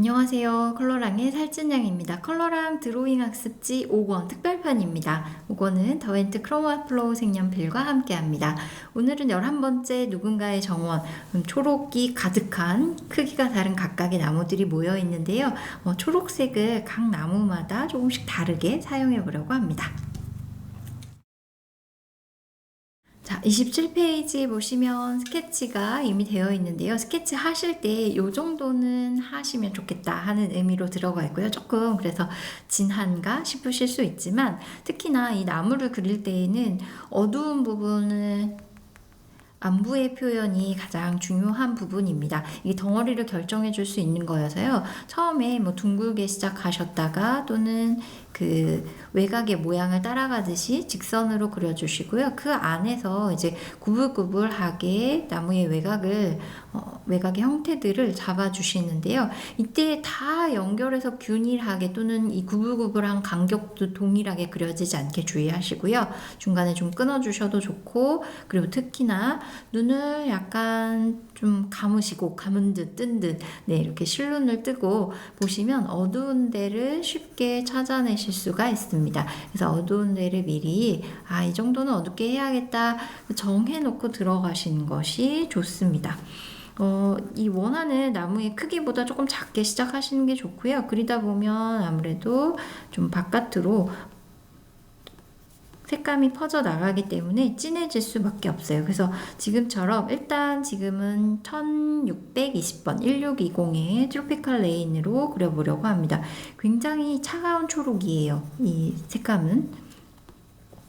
안녕하세요. 컬러랑의 살찐양입니다. 컬러랑 드로잉 학습지 5권 특별편입니다. 5권은 더웬트 크로마 플로우 색연필과 함께합니다. 오늘은 11번째 누군가의 정원, 음, 초록이 가득한 크기가 다른 각각의 나무들이 모여 있는데요. 어, 초록색을 각 나무마다 조금씩 다르게 사용해 보려고 합니다. 자, 27페이지 보시면 스케치가 이미 되어 있는데요. 스케치 하실 때 이 정도는 하시면 좋겠다 하는 의미로 들어가 있고요. 조금 그래서 진한가 싶으실 수 있지만 특히나 이 나무를 그릴 때에는 어두운 부분을 안부의 표현이 가장 중요한 부분입니다. 이 덩어리를 결정해 줄 수 있는 거여서요. 처음에 뭐 둥글게 시작하셨다가 또는 그 외곽의 모양을 따라가듯이 직선으로 그려주시고요. 그 안에서 이제 구불구불하게 나무의 외곽을 어, 외곽의 형태들을 잡아주시는데요. 이때 다 연결해서 균일하게 또는 이 구불구불한 간격도 동일하게 그려지지 않게 주의하시고요. 중간에 좀 끊어주셔도 좋고 그리고 특히나 눈을 약간 좀 감으시고 감은 듯 뜬 듯 네 이렇게 실눈을 뜨고 보시면 어두운 데를 쉽게 찾아내실 수가 있습니다. 그래서 어두운 데를 미리 아 이 정도는 어둡게 해야겠다 정해놓고 들어가시는 것이 좋습니다. 어, 이 원하는 나무의 크기보다 조금 작게 시작하시는 게 좋고요. 그리다 보면 아무래도 좀 바깥으로 색감이 퍼져 나가기 때문에 진해질 수밖에 없어요. 그래서 지금처럼 일단 지금은 1620번 1620의 트로피칼 레인으로 그려보려고 합니다. 굉장히 차가운 초록이에요. 이 색감은.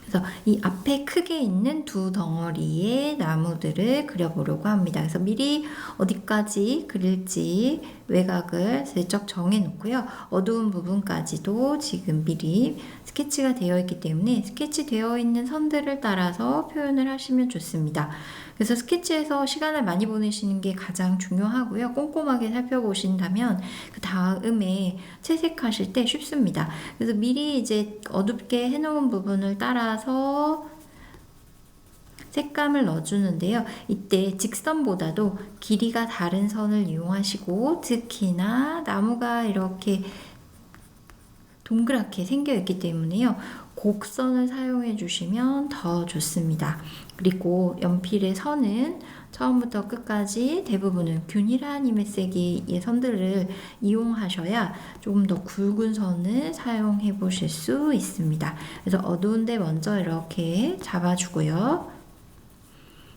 그래서 이 앞에 크게 있는 두 덩어리의 나무들을 그려보려고 합니다. 그래서 미리 어디까지 그릴지 외곽을 슬쩍 정해놓고요. 어두운 부분까지도 지금 미리 스케치가 되어 있기 때문에 스케치 되어 있는 선들을 따라서 표현을 하시면 좋습니다. 그래서 스케치에서 시간을 많이 보내시는 게 가장 중요하고요. 꼼꼼하게 살펴보신다면 그 다음에 채색하실 때 쉽습니다. 그래서 미리 이제 어둡게 해놓은 부분을 따라서 색감을 넣어주는데요. 이때 직선보다도 길이가 다른 선을 이용하시고 특히나 나무가 이렇게 동그랗게 생겨 있기 때문에요. 곡선을 사용해 주시면 더 좋습니다. 그리고 연필의 선은 처음부터 끝까지 대부분은 균일한 힘의 세기의 선들을 이용하셔야 조금 더 굵은 선을 사용해 보실 수 있습니다. 그래서 어두운데 먼저 이렇게 잡아주고요.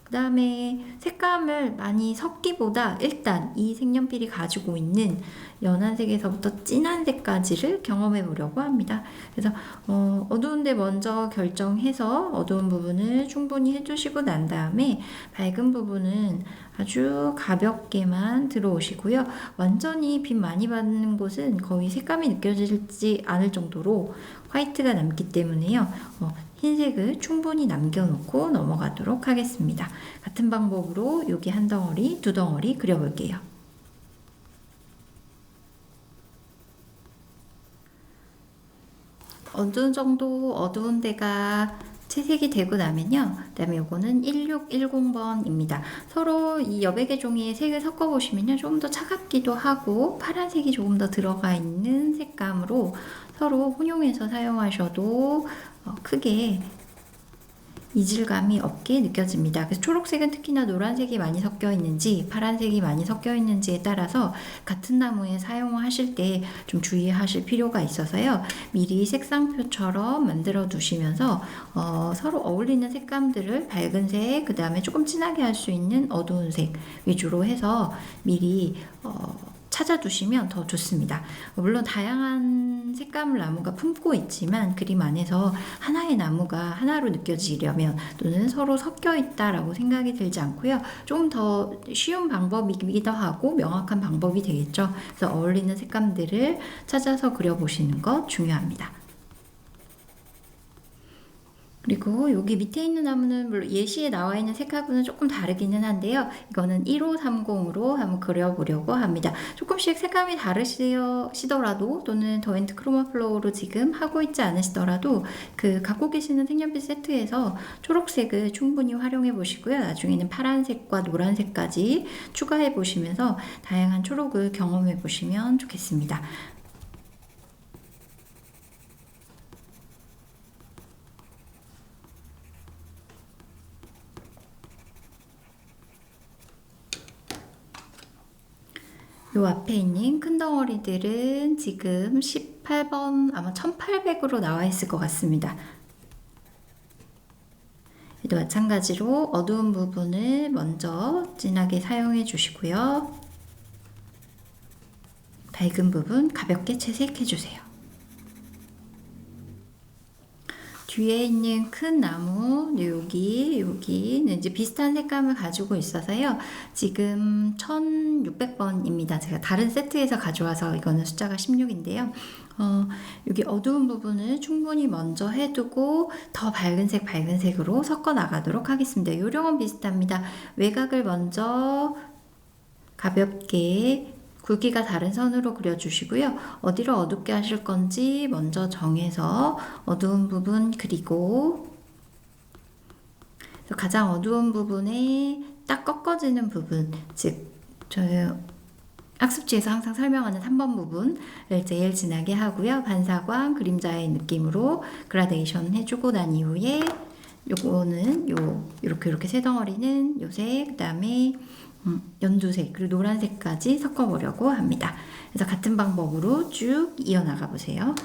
그 다음에 색감을 많이 섞기보다 일단 이 색연필이 가지고 있는 연한 색에서부터 진한 색까지를 경험해 보려고 합니다. 그래서 어, 어두운데 먼저 결정해서 어두운 부분을 충분히 해주시고 난 다음에 밝은 부분은 아주 가볍게만 들어오시고요. 완전히 빛 많이 받는 곳은 거의 색감이 느껴지지 않을 정도로 화이트가 남기 때문에요. 어, 흰색을 충분히 남겨놓고 넘어가도록 하겠습니다. 같은 방법으로 여기 한 덩어리, 두 덩어리 그려볼게요. 어느 정도 어두운 데가 채색이 되고 나면요. 그 다음에 요거는 1610번입니다. 서로 이 여백의 종이에 색을 섞어보시면요. 조금 더 차갑기도 하고 파란색이 조금 더 들어가 있는 색감으로 서로 혼용해서 사용하셔도 어, 크게 이질감이 없게 느껴집니다. 그래서 초록색은 특히나 노란색이 많이 섞여 있는지 파란색이 많이 섞여 있는지에 따라서 같은 나무에 사용하실 때 좀 주의하실 필요가 있어서요. 미리 색상표처럼 만들어 두시면서 어, 서로 어울리는 색감들을 밝은 색, 그 다음에 조금 진하게 할 수 있는 어두운 색 위주로 해서 미리 어, 찾아두시면 더 좋습니다. 물론 다양한 색감을 나무가 품고 있지만 그림 안에서 하나의 나무가 하나로 느껴지려면 또는 서로 섞여 있다라고 생각이 들지 않고요. 좀 더 쉬운 방법이기도 하고 명확한 방법이 되겠죠. 그래서 어울리는 색감들을 찾아서 그려보시는 것 중요합니다. 그리고 여기 밑에 있는 나무는 물론 예시에 나와 있는 색하고는 조금 다르기는 한데요. 이거는 1530으로 한번 그려보려고 합니다. 조금씩 색감이 다르시더라도 또는 더엔트 크로마 플로우로 지금 하고 있지 않으시더라도 그 갖고 계시는 색연필 세트에서 초록색을 충분히 활용해 보시고요. 나중에는 파란색과 노란색까지 추가해 보시면서 다양한 초록을 경험해 보시면 좋겠습니다. 요 앞에 있는 큰 덩어리들은 지금 18번 아마 1800으로 나와 있을 것 같습니다. 얘도 마찬가지로 어두운 부분을 먼저 진하게 사용해 주시고요. 밝은 부분 가볍게 채색해 주세요. 뒤에 있는 큰 나무 여기 여기는 이제 비슷한 색감을 가지고 있어서요. 지금 1600번입니다. 제가 다른 세트에서 가져와서 이거는 숫자가 16인데요. 어, 여기 어두운 부분을 충분히 먼저 해두고 더 밝은 색 밝은 색으로 섞어 나가도록 하겠습니다. 요령은 비슷합니다. 외곽을 먼저 가볍게 굵기가 다른 선으로 그려주시고요. 어디로 어둡게 하실 건지 먼저 정해서 어두운 부분 그리고 가장 어두운 부분에 딱 꺾어지는 부분, 즉 저희 학습지에서 항상 설명하는 3번 부분을 제일 진하게 하고요. 반사광, 그림자의 느낌으로 그라데이션 해주고 난 이후에 요거는 요 이렇게 이렇게 세 덩어리는 요색 그다음에 음, 연두색 그리고 노란색까지 섞어보려고 합니다. 그래서 같은 방법으로 쭉 이어나가 보세요.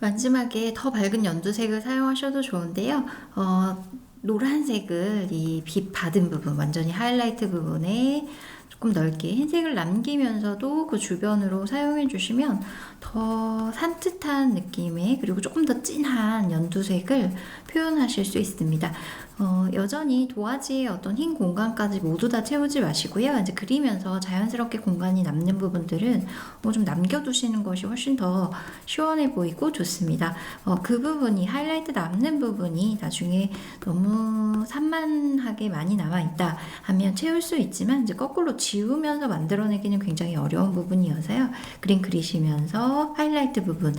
마지막에 더 밝은 연두색을 사용하셔도 좋은데요. 어, 노란색을 이 빛 받은 부분, 완전히 하이라이트 부분에 조금 넓게 흰색을 남기면서도 그 주변으로 사용해 주시면 더 산뜻한 느낌의 그리고 조금 더 진한 연두색을 표현하실 수 있습니다. 어, 여전히 도화지의 어떤 흰 공간까지 모두 다 채우지 마시고요. 이제 그리면서 자연스럽게 공간이 남는 부분들은 뭐 좀 남겨두시는 것이 훨씬 더 시원해 보이고 좋습니다. 어, 그 부분이 하이라이트 남는 부분이 나중에 너무 산만하게 많이 남아 있다 하면 채울 수 있지만 이제 거꾸로 지우면서 만들어내기는 굉장히 어려운 부분이어서요. 그림 그리시면서 하이라이트 부분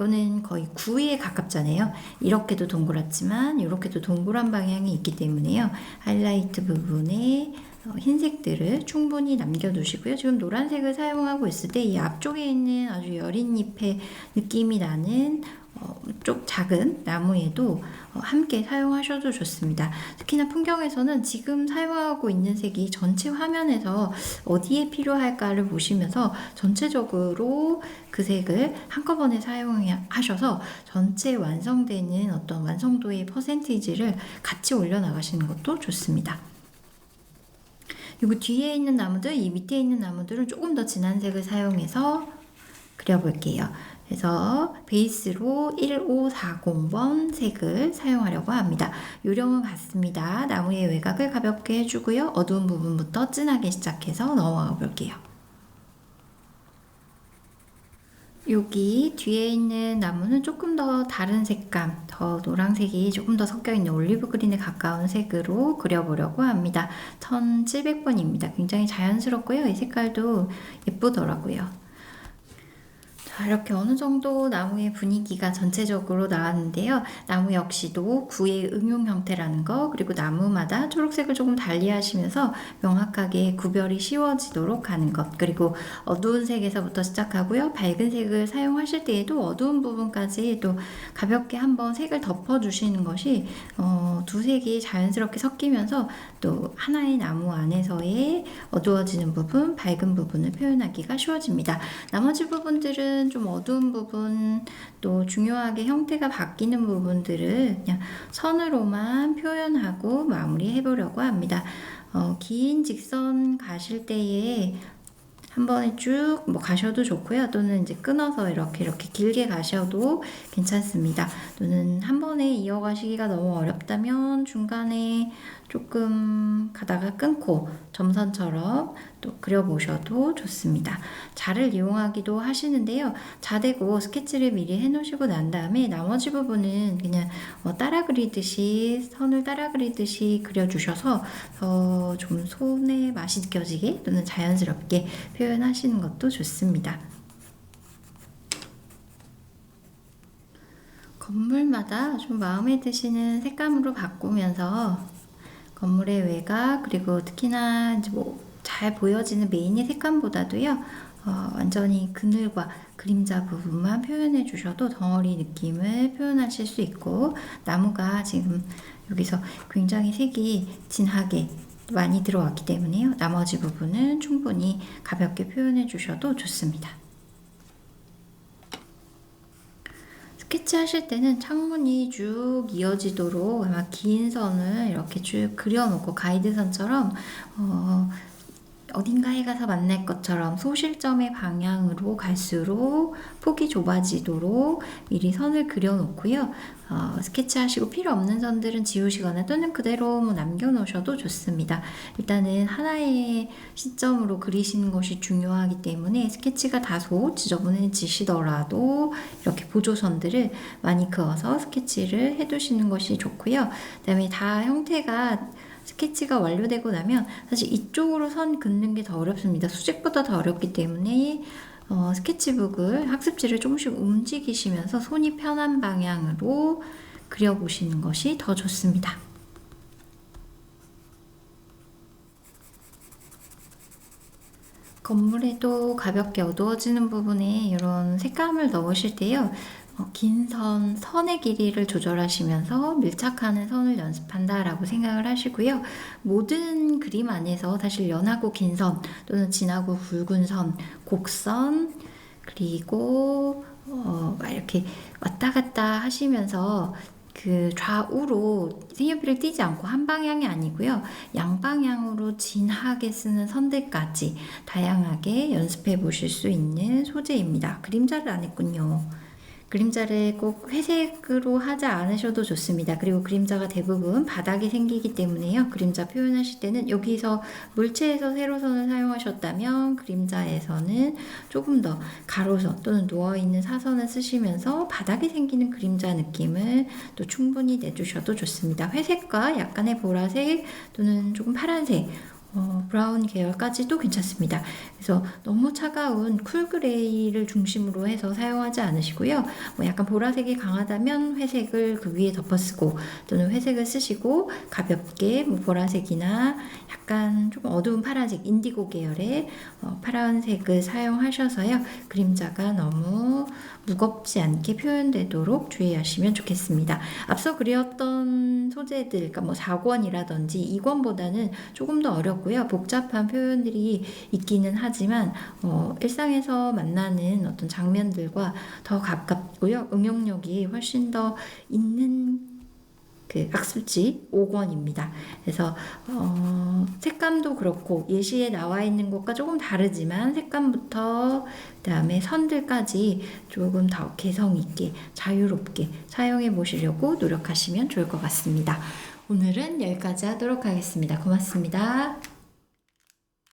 이거는 거의 9에 가깝잖아요. 이렇게도 동그랗지만 이렇게도 동그란 방향이 있기 때문에요. 하이라이트 부분에 어, 흰색들을 충분히 남겨두시고요. 지금 노란색을 사용하고 있을 때 이 앞쪽에 있는 아주 여린 잎의 느낌이 나는 어, 쪽 작은 나무에도 어, 함께 사용하셔도 좋습니다. 특히나 풍경에서는 지금 사용하고 있는 색이 전체 화면에서 어디에 필요할까를 보시면서 전체적으로 그 색을 한꺼번에 사용하셔서 전체 완성되는 어떤 완성도의 퍼센티지를 같이 올려나가시는 것도 좋습니다. 그리고 뒤에 있는 나무들, 이 밑에 있는 나무들은 조금 더 진한 색을 사용해서 그려볼게요. 그래서 베이스로 1540번 색을 사용하려고 합니다. 요령은 같습니다. 나무의 외곽을 가볍게 해주고요. 어두운 부분부터 진하게 시작해서 넘어가 볼게요. 여기 뒤에 있는 나무는 조금 더 다른 색감, 더 노란색이 조금 더 섞여 있는 올리브 그린에 가까운 색으로 그려보려고 합니다. 1700번입니다. 굉장히 자연스럽고요. 이 색깔도 예쁘더라고요. 이렇게 어느 정도 나무의 분위기가 전체적으로 나왔는데요. 나무 역시도 구의 응용 형태라는 거, 그리고 나무마다 초록색을 조금 달리 하시면서 명확하게 구별이 쉬워지도록 하는 것, 그리고 어두운 색에서부터 시작하고요. 밝은 색을 사용하실 때에도 어두운 부분까지 또 가볍게 한번 색을 덮어주시는 것이 어, 두 색이 자연스럽게 섞이면서 또 하나의 나무 안에서의 어두워지는 부분, 밝은 부분을 표현하기가 쉬워집니다. 나머지 부분들은 부분, 좀 어두운 부분, 또 중요하게 형태가 바뀌는 부분들을 그냥 선으로만 표현하고 마무리해 보려고 합니다. 어, 긴 직선 가실 때에 한 번에 쭉 뭐 가셔도 좋고요. 또는 이제 끊어서 이렇게 이렇게 길게 가셔도 괜찮습니다. 또는 한 번에 이어가시기가 너무 어렵다면 중간에 조금 가다가 끊고 점선처럼 또 그려보셔도 좋습니다. 자를 이용하기도 하시는데요. 자대고 스케치를 미리 해놓으시고 난 다음에 나머지 부분은 그냥 어, 따라 그리듯이 선을 따라 그리듯이 그려주셔서 더좀 손에 맛이 느껴지게 또는 자연스럽게 표현하시는 것도 좋습니다. 건물마다 좀 마음에 드시는 색감으로 바꾸면서 건물의 외곽 그리고 특히나 이제 뭐 잘 보여지는 메인의 색감보다도요 어, 완전히 그늘과 그림자 부분만 표현해 주셔도 덩어리 느낌을 표현하실 수 있고 나무가 지금 여기서 굉장히 색이 진하게 많이 들어왔기 때문에요 나머지 부분은 충분히 가볍게 표현해 주셔도 좋습니다. 스케치 하실 때는 창문이 쭉 이어지도록 아마 긴 선을 이렇게 쭉 그려놓고 가이드선처럼 어, 어딘가에 가서 만날 것처럼 소실점의 방향으로 갈수록 폭이 좁아지도록 미리 선을 그려놓고요. 어, 스케치 하시고 필요 없는 선들은 지우시거나 또는 그대로 뭐 남겨놓으셔도 좋습니다. 일단은 하나의 시점으로 그리시는 것이 중요하기 때문에 스케치가 다소 지저분해지시더라도 이렇게 보조선들을 많이 그어서 스케치를 해두시는 것이 좋고요. 그 다음에 다 형태가 스케치가 완료되고 나면 사실 이쪽으로 선 긋는 게 더 어렵습니다. 수직보다 더 어렵기 때문에 어, 스케치북을 학습지를 조금씩 움직이시면서 손이 편한 방향으로 그려보시는 것이 더 좋습니다. 건물에도 가볍게 어두워지는 부분에 이런 색감을 넣으실 때요. 어, 긴 선, 선의 길이를 조절하시면서 밀착하는 선을 연습한다라고 생각을 하시고요. 모든 그림 안에서 사실 연하고 긴 선, 또는 진하고 굵은 선, 곡선, 그리고 어, 막 이렇게 왔다 갔다 하시면서 그 좌우로 색연필을 띄지 않고 한 방향이 아니고요. 양방향으로 진하게 쓰는 선들까지 다양하게 연습해 보실 수 있는 소재입니다. 그림자를 안 했군요. 그림자를 꼭 회색으로 하지 않으셔도 좋습니다. 그리고 그림자가 대부분 바닥에 생기기 때문에요. 그림자 표현하실 때는 여기서 물체에서 세로선을 사용하셨다면 그림자에서는 조금 더 가로선 또는 누워있는 사선을 쓰시면서 바닥에 생기는 그림자 느낌을 또 충분히 내주셔도 좋습니다. 회색과 약간의 보라색 또는 조금 파란색 어, 브라운 계열까지도 괜찮습니다. 그래서 너무 차가운 쿨 그레이를 중심으로 해서 사용하지 않으시고요. 뭐 약간 보라색이 강하다면 회색을 그 위에 덮어쓰고 또는 회색을 쓰시고 가볍게 뭐 보라색이나 약간 조금 어두운 파란색, 인디고 계열의 어, 파란색을 사용하셔서요. 그림자가 너무 무겁지 않게 표현되도록 주의하시면 좋겠습니다. 앞서 그렸던 소재들, 그러니까 뭐 4권이라든지 2권보다는 조금 더 어렵고요. 복잡한 표현들이 있기는 하 지만 어, 일상에서 만나는 어떤 장면들과 더 가깝고요. 응용력이 훨씬 더 있는 그 학습지 5권입니다. 그래서 어, 색감도 그렇고 예시에 나와 있는 것과 조금 다르지만 색감부터 그다음에 선들까지 조금 더 개성 있게 자유롭게 사용해 보시려고 노력하시면 좋을 것 같습니다. 오늘은 여기까지 하도록 하겠습니다. 고맙습니다.